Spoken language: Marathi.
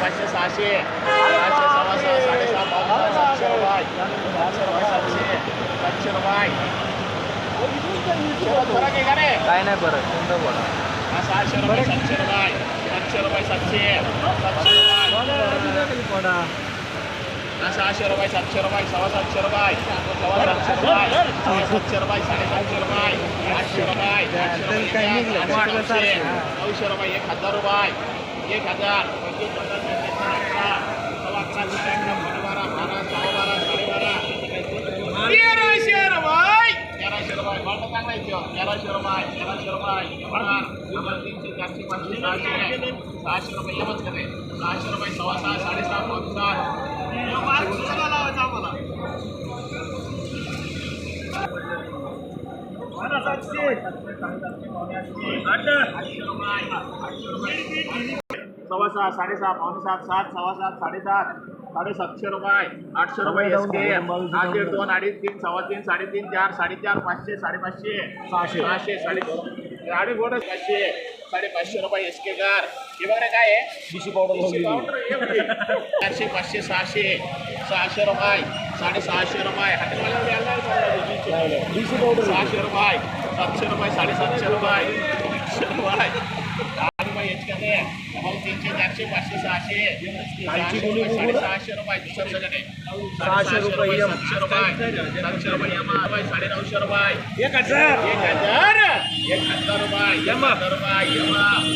पाचशे सातशे काय नाही बरं कोणता बोला सहाशे रुपये सातशे रुपये सातशे रुपये सातशे सहाशे रुपये सातशे रुपये सव्वा सातशे रुपये सव्वा सातशे रुपये सव्वा सातशे रुपये साडेसातशे रुपये आठशे रुपये नऊशे रुपये एक हजार रुपये एक हजार तेराशे रुपये तेराशे रुपये तेराशे रुपये तेराशे रुपये तीनशे चारशे पाचशे सहाशे रुपये सहाशे रुपये सव्वा सहा साडेसहा पाच सहा सव्वा सात साडेसहा पावणे सात सात सव्वा सात साडेसात साडेसातशे रुपये आठशे रुपये एस के आठशे दोन अडीच तीन सव्वा तीन साडेतीन चार साडेचार पाचशे साडेपाचशे सहाशे सहाशे साढ़े साडे फोटो पाचशे साडेपाचशे रुपये एस के कार हे बघा काय आहे डिशी पावडर चारशे पाचशे सहाशे सहाशे रुपये साडेसहाशे रुपये हाटेवाला सहाशे रुपये सात રૂપિયા સાડી સાતસો રૂપિયા ત્રણસો રૂપિયા ચાર રૂપિયા रुपये दुसऱ्याकडे सहाशे रुपये रुपये सातशे रुपये यमा रुपये साडे नऊशे रुपये एक हजार एक हजार एक हजार रुपये यमा हजार यमा